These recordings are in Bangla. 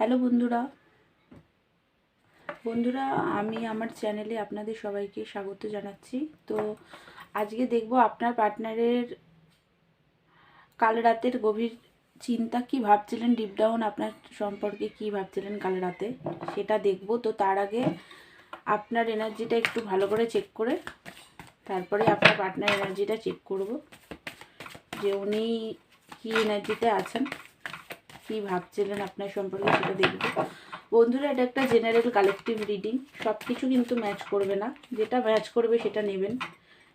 হ্যালো বন্ধুরা। বন্ধুরা, আমি আমার চ্যানেলে আপনাদের সবাইকে স্বাগত জানাচ্ছি। তো আজকে দেখব আপনার পার্টনারের কাল রাতের গভীর চিন্তা কি ভাবছিলেন ডিপ ডাউন আপনার সম্পর্কে কি ভাবছিলেন কাল রাতে, সেটা দেখব। তো তার আগে আপনার এনার্জিটা একটু ভালো করে চেক করে, তারপরে আপনার পার্টনার এনার্জিটা চেক করব যে উনি কী এনার্জিতে আছেন। কি ভাবছিলেন আপনার সম্পর্কে সেটা দেখব। বন্ধুরা, এটা একটা জেনারেল কালেকটিভ রিডিং সব কিছু কিন্তু ম্যাচ করবে না। যেটা ম্যাচ করবে সেটা নেবেন।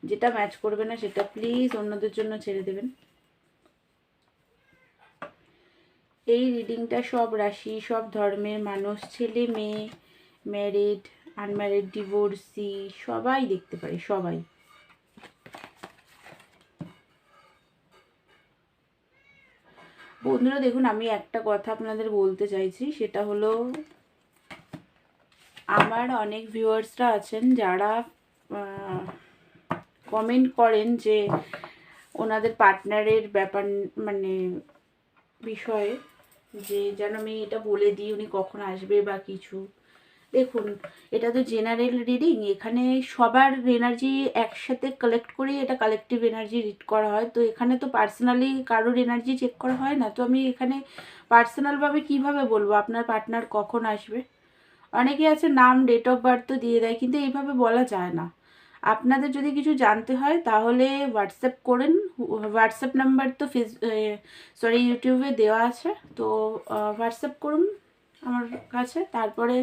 যেটা ম্যাচ করবে না সেটা প্লিজ অন্যদের জন্য ছেড়ে দেবেন। এই রিডিংটা সব রাশি, সব ধর্মের মানুষ ছেলে মেয়ে ম্যারিড আনম্যারিড ডিভোর্সি সবাই দেখতে পারে, সবাই। বন্ধুরা দেখুন, আমি একটা কথা আপনাদের বলতে চাইছি, সেটা হলো আমার অনেক ভিউয়ার্সরা আছেন যারা কমেন্ট করেন যে ওনাদের পার্টনারের ব্যাপার মানে বিষয়ে, যে যেন আমি এটা বলে দিই উনি কখন আসবে বা কিছু। দেখুন, এটা তো জেনারেল রিডিং এখানে সবার এনার্জি একসাথে কালেক্ট করে এটা কালেকটিভ এনার্জি রিড করা হয়। তো এখানে তো পার্সোনালি কারোর এনার্জি চেক করা হয় না। তো আমি এখানে পার্সোনালভাবে কীভাবে বলব? আপনার পার্টনার কখন আসবে? অনেকে আছে, নাম ডেট অফ বার্থ তো দিয়ে দেয়, কিন্তু এইভাবে বলা যায় না। আপনাদের যদি কিছু জানতে হয়, তাহলে হোয়াটসঅ্যাপ করেন। হোয়াটসঅ্যাপ নাম্বার তো ফেস সরি ইউটিউবে দেওয়া আছে। তো হোয়াটসঅ্যাপ করুন আমার কাছে। তারপরে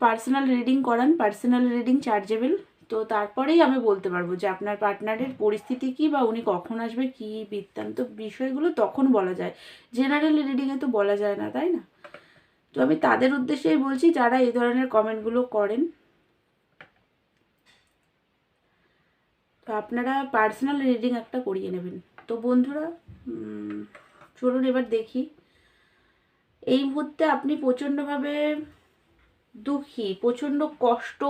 পার্সোনাল রিডিং করান পার্সোনাল রিডিং চার্জেবল তো তারপরেই আমি বলতে পারব যে আপনার পার্টনারের পরিস্থিতি কী বা উনি কখন আসবে, কী বৃত্তান্ত বিষয়গুলো তখন বলা যায়। জেনারেল রিডিংয়ে তো বলা যায় না, তাই না? তো আমি তাদের উদ্দেশ্যেই বলছি, যারা এই ধরনের কমেন্টগুলো করেন। তো আপনারা পার্সোনাল রিডিং একটা করিয়ে নেবেন। তো বন্ধুরা চলুন এবার দেখি। এই মুহূর্তে আপনি প্রচণ্ডভাবে দুঃখী, প্রচণ্ড কষ্ট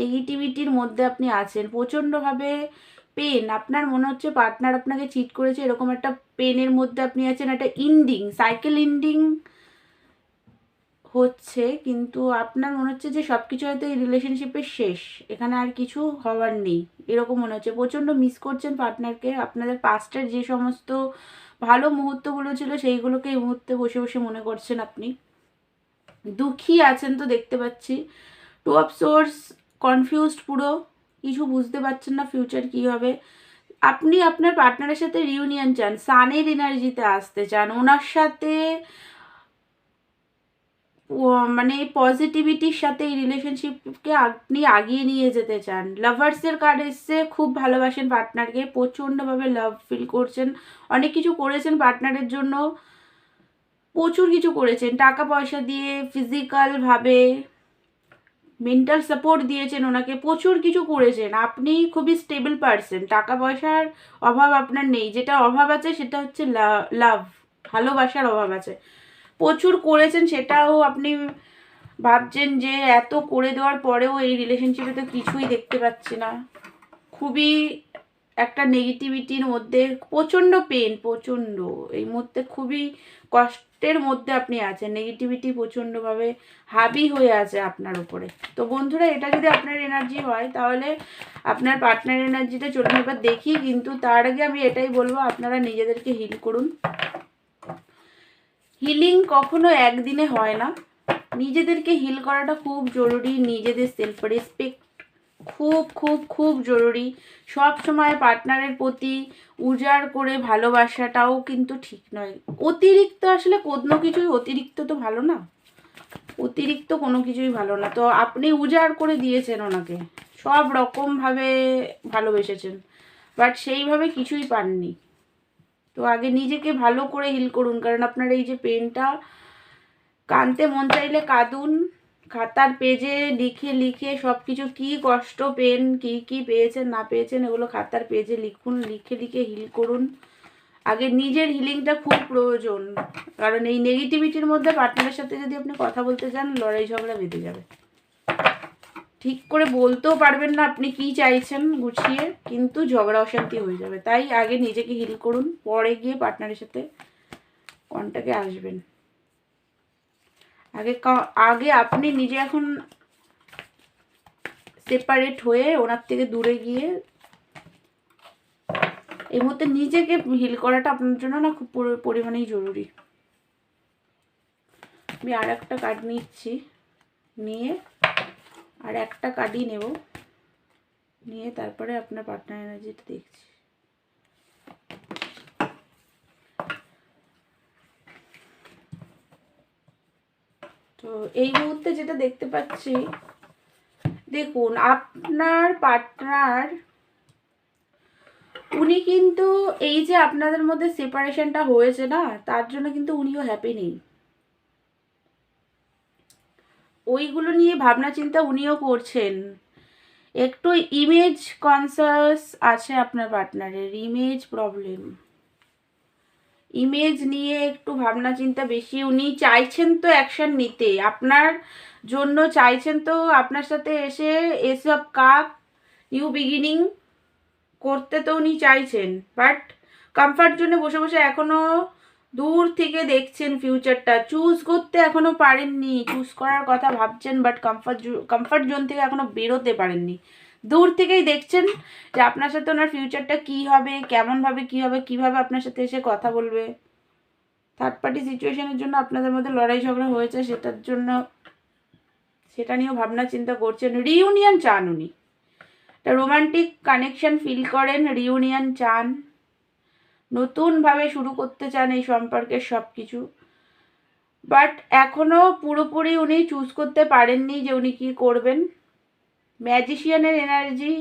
নেগেটিভিটির মধ্যে আপনি আছেন, প্রচণ্ডভাবে পেন আপনার মনে হচ্ছে পার্টনার আপনাকে চিট করেছে, এরকম একটা পেনের মধ্যে আপনি আছেন, একটা ইন্ডিং সাইকেল ইন্ডিং হচ্ছে, কিন্তু আপনার মনে হচ্ছে যে সব কিছু হয়তো এই রিলেশনশিপের শেষ, এখানে আর কিছু হওয়ার নেই, এরকম মনে হচ্ছে, প্রচণ্ড মিস করছেন পার্টনারকে আপনাদের পাস্টের যে সমস্ত ভালো মুহূর্তগুলো ছিল, সেইগুলোকে এই মুহূর্তে বসে বসে মনে করছেন আপনি। দুঃখী আছেন তো দেখতে পাচ্ছি। টু অফ সোর্স কনফিউজড পুরো। কিছু বুঝতে পারছেন না ফিউচার কী হবে। আপনি আপনার পার্টনারের সাথে রিউনিয়ন চান সানের এনার্জিতে আসতে চান, ওনার সাথে মানে পজিটিভিটির সাথে এই রিলেশনশিপকে আপনি আগিয়ে নিয়ে যেতে চান। লাভার্সের কার্ড এসছে, খুব ভালোবাসেন পার্টনারকে প্রচণ্ডভাবে লাভ ফিল করছেন। অনেক কিছু করেছেন পার্টনারের জন্য। প্রচুর কিছু করেছেন। টাকা পয়সা দিয়ে ফিজিক্যালভাবে মেন্টাল সাপোর্ট দিয়েছেন ওনাকে, প্রচুর কিছু করেছেন। আপনি খুবই স্টেবল পারসন টাকা পয়সার অভাব আপনার নেই। যেটা অভাব আছে সেটা হচ্ছে লাভ ভালোবাসার অভাব আছে। প্রচুর করেছেন, সেটাও আপনি ভাবছেন যে এত করে দেওয়ার পরেও এই রিলেশনশিপে তো কিছুই দেখতে পাচ্ছি না। খুবই একটা নেগেটিভিটির মধ্যে প্রচণ্ড পেন প্রচণ্ড। এই মুহূর্তে খুবই কষ্টের মধ্যে আপনি আছেন। নেগেটিভিটি প্রচণ্ডভাবে হাবি হয়ে আছে আপনার উপরে। তো বন্ধুরা, এটা যদি আপনার এনার্জি হয়, তাহলে আপনার পার্টনার এনার্জিটা চলুন এবার দেখি, কিন্তু তার আগে আমি এটাই বলব, আপনারা নিজেদেরকে হিল করুন। হিলিং কখনো একদিনে হয় না। নিজেদেরকে হিল করাটা খুব জরুরি, নিজেদের সেলফ রেসপেক্ট খুব খুব খুব জরুরি। সব সময় পার্টনারের প্রতি উজাড় করে ভালোবাসাটাও কিন্তু ঠিক নয়। অতিরিক্ত আসলে কোনো কিছুই, অতিরিক্ত তো ভালো না। অতিরিক্ত কোনো কিছুই ভালো না। তো আপনি উজাড় করে দিয়েছেন ওনাকে। সব রকমভাবে ভালোবেসেছেন। বাট সেইভাবে কিছুই পাননি। তো আগে নিজেকে ভালো করে হিল করুন। কারণ আপনার এই যে পেনটা কানতে মন চাইলে কাঁদুন। খাতার পেজে লিখে লিখে সব কিছু কী কষ্ট পেন, কি কি পেয়েছেন, না পেয়েছেন, এগুলো খাতার পেজে লিখুন, লিখে লিখে হিল করুন। আগে নিজের হিলিংটা খুব প্রয়োজন, কারণ এই নেগেটিভিটির মধ্যে পার্টনারের সাথে যদি আপনি কথা বলতে চান, লড়াই ঝগড়া বেঁধে যাবে। ঠিক করে বলতেও পারবেন না আপনি কি চাইছেন গুছিয়ে, কিন্তু ঝগড়া অশান্তি হয়ে যাবে। তাই আগে নিজেকে হিল করুন, পরে গিয়ে পার্টনারের সাথে কন্টাকে আসবেন। আগে আগে আপনি নিজে এখন সেপারেট হয়ে ওনার থেকে দূরে গিয়ে এই মুহূর্তে নিজেকে হিল করাটা আপনার জন্য না খুব পরিমাণেই জরুরি। আমি আর একটা কার্ড নিচ্ছি, নিয়ে আর একটা কার্ডই নেব। নিয়ে তারপরে আপনার পার্টনার এনার্জিটা দেখছি। তো এই মুহূর্তে যেটা দেখতে পাচ্ছি, দেখুন, আপনার পার্টনার, উনি কিন্তু এই যে আপনাদের মধ্যে সেপারেশনটা হয়েছে না, তার জন্য কিন্তু উনিও হ্যাপি নেই। ওইগুলো নিয়ে ভাবনা চিন্তা উনিও করছেন। একটু ইমেজ কনসাস আছে আপনার পার্টনারের ইমেজ প্রবলেম ইমেজ নিয়ে একটু ভাবনা চিন্তা বেশি। উনি চাইছেন তো অ্যাকশন নিতে। আপনার জন্য চাইছেন তো আপনার সাথে এসে এসব কাপ নিউ বিগিনিং করতে তো উনি চাইছেন। বাট কমফর্ট জোনে বসে বসে এখনও দূর থেকে দেখছেন ফিউচারটা চুজ করতে এখনও পারেননি। চুজ করার কথা ভাবছেন বাট কমফর্ট কমফর্ট জোন থেকে এখনও বেরোতে পারেননি। দূর থেকেই দেখছেন যে আপনার সাথে ওনার ফিউচারটা কী হবে কেমনভাবে কী হবে, কীভাবে আপনার সাথে এসে কথা বলবে। থার্ড পার্টি সিচুয়েশনের জন্য আপনাদের মধ্যে লড়াই ঝগড়া হয়েছে, সেটার জন্য সেটা নিয়েও ভাবনা চিন্তা করছেন। রিউনিয়ন চান উনি। রোমান্টিক কানেকশন ফিল করেন রিউনিয়ন চান। নতুনভাবে শুরু করতে চান এই সম্পর্কের সব কিছু বাট এখনও পুরোপুরি উনি চুজ করতে পারেননি যে উনি কী করবেন। ম্যাজিশিয়ানের এনার্জি।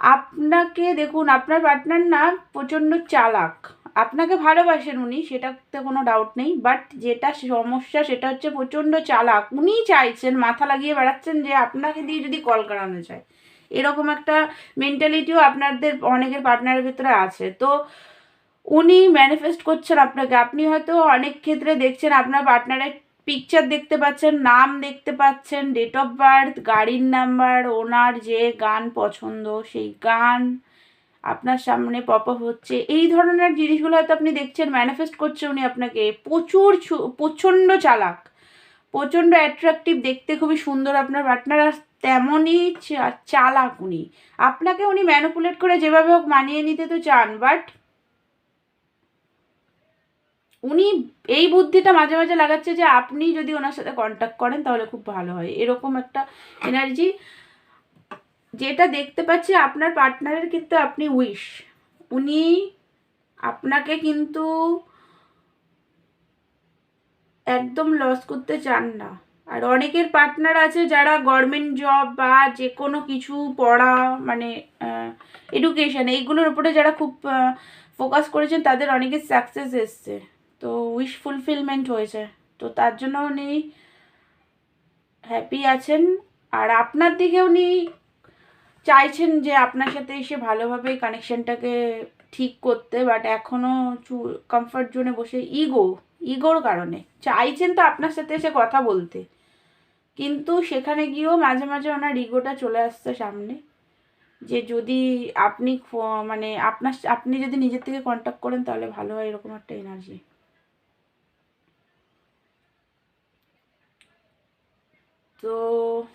আপনাকে দেখুন, আপনার পার্টনার না প্রচণ্ড চালাক। আপনাকে ভালোবাসেন উনি, সেটাতে কোনো ডাউট নেই বাট যেটা সমস্যা সেটা হচ্ছে প্রচণ্ড চালাক। উনি চাইছেন, মাথা লাগিয়ে বেড়াচ্ছেন যে আপনাকে দিয়ে যদি কল করানো যায়। এরকম একটা মেন্টালিটিও আপনাদের অনেকের পার্টনারের ভিতরে আছে। তো উনি ম্যানিফেস্ট করছেন আপনাকে। আপনি হয়তো অনেক ক্ষেত্রে দেখছেন আপনার পার্টনারের পিকচার দেখতে পাচ্ছেন, নাম দেখতে পাচ্ছেন ডেট অফ বার্থ গাড়ির নাম্বার ওনার যে গান পছন্দ, সেই গান আপনার সামনে পপ আপ হচ্ছে। এই ধরনের জিনিসগুলো হয়তো আপনি দেখছেন ম্যানিফেস্ট করছে উনি আপনাকে। প্রচুর প্রচণ্ড চালাক। প্রচণ্ড অ্যাট্রাকটিভ দেখতে খুবই সুন্দর আপনার পার্টনার আর তেমনই চালাক উনি। আপনাকে উনি ম্যানুপুলেট করে যেভাবে হোক মানিয়ে নিতে তো চান বাট উনি এই বুদ্ধিটা মাঝে মাঝে লাগাচ্ছে যে আপনি যদি ওনার সাথে কন্ট্যাক্ট করেন তাহলে খুব ভালো হয়। এরকম একটা এনার্জি যেটা দেখতে পাচ্ছি আপনার পার্টনারের কিন্তু আপনি উইশ উনি আপনাকে কিন্তু একদম লস করতে চান না। আর অনেকের পার্টনার আছে যারা গভর্নমেন্ট জব বা যে কোনো কিছু পড়া মানে এডুকেশন এইগুলোর উপরে যারা খুব ফোকাস করেছেন তাদের অনেকের সাকসেস এসছে। তো উইশ ফুলফিলমেন্ট হয়েছে। তো তার জন্য উনি হ্যাপি আছেন। আর আপনার দিকে উনি চাইছেন যে আপনার সাথে এসে ভালোভাবে কানেকশনটাকে ঠিক করতে বাট এখনও কমফর্ট জোনে বসে ইগো ইগোর কারণে। চাইছেন তো আপনার সাথে এসে কথা বলতে। কিন্তু সেখানে গিয়েও মাঝে মাঝে ওনার ইগোটা চলে আসছে সামনে। যে যদি আপনি মানে আপনার, আপনি যদি নিজের থেকে কন্ট্যাক্ট করেন, তাহলে ভালো হয়, এরকম একটা এনার্জি তো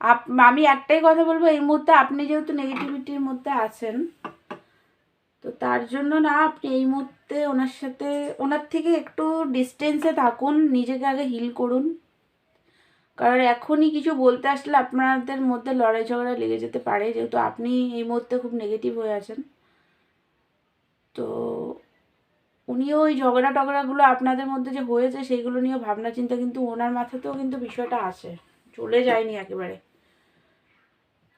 আপ- আমি একটাই কথা বলব, এই মুহূর্তে আপনি যেহেতু নেগেটিভিটির মধ্যে আছেন, তো তার জন্য না আপনি এই মুহূর্তে ওনার সাথে, ওনার থেকে একটু ডিস্টেন্সে থাকুন, নিজেকে আগে হিল করুন। কারণ এখনই কিছু বলতে আসলে আপনাদের মধ্যে লড়াই ঝগড়া লেগে যেতে পারে, যেহেতু আপনি এই মুহূর্তে খুব নেগেটিভ হয়ে আছেন। তো উনিও ওই ঝগড়া টগড়াগুলো আপনাদের মধ্যে যে হয়েছে সেইগুলো নিয়ে ভাবনা চিন্তা, কিন্তু ওনার মাথাতেও কিন্তু বিষয়টা আছে চলে যায়নি একেবারে।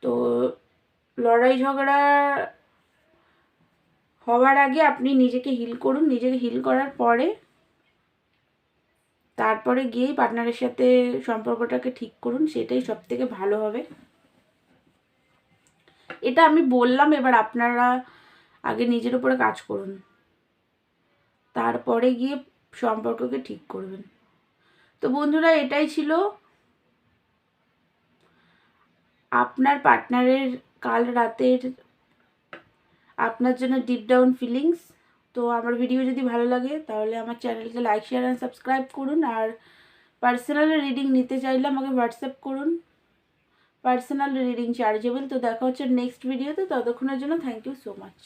তো লড়াই ঝগড়া হওয়ার আগে আপনি নিজেকে হিল করুন। নিজেকে হিল করার পরে তারপরে গিয়েই পার্টনারের সাথে সম্পর্কটাকে ঠিক করুন, সেটাই সব থেকে ভালো হবে। এটা আমি বললাম, এবার আপনারা আগে নিজের উপরে কাজ করুন। তারপরে গিয়ে সম্পর্ককে ঠিক করবেন। তো বন্ধুরা, এটাই ছিল আপনার পার্টনারের কাল রাতের আপনার জন্য ডিপ ডাউন ফিলিংস তো আমার ভিডিও যদি ভালো লাগে, তাহলে আমার চ্যানেলকে লাইক শেয়ার অ্যান্ড সাবস্ক্রাইব করুন। আর পার্সোনাল রিডিং নিতে চাইলে আমাকে হোয়াটসঅ্যাপ করুন। পার্সোনাল রিডিং চার্জেবল তো দেখা হচ্ছে নেক্সট ভিডিওতে ততক্ষণের জন্য থ্যাংক ইউ সো মাচ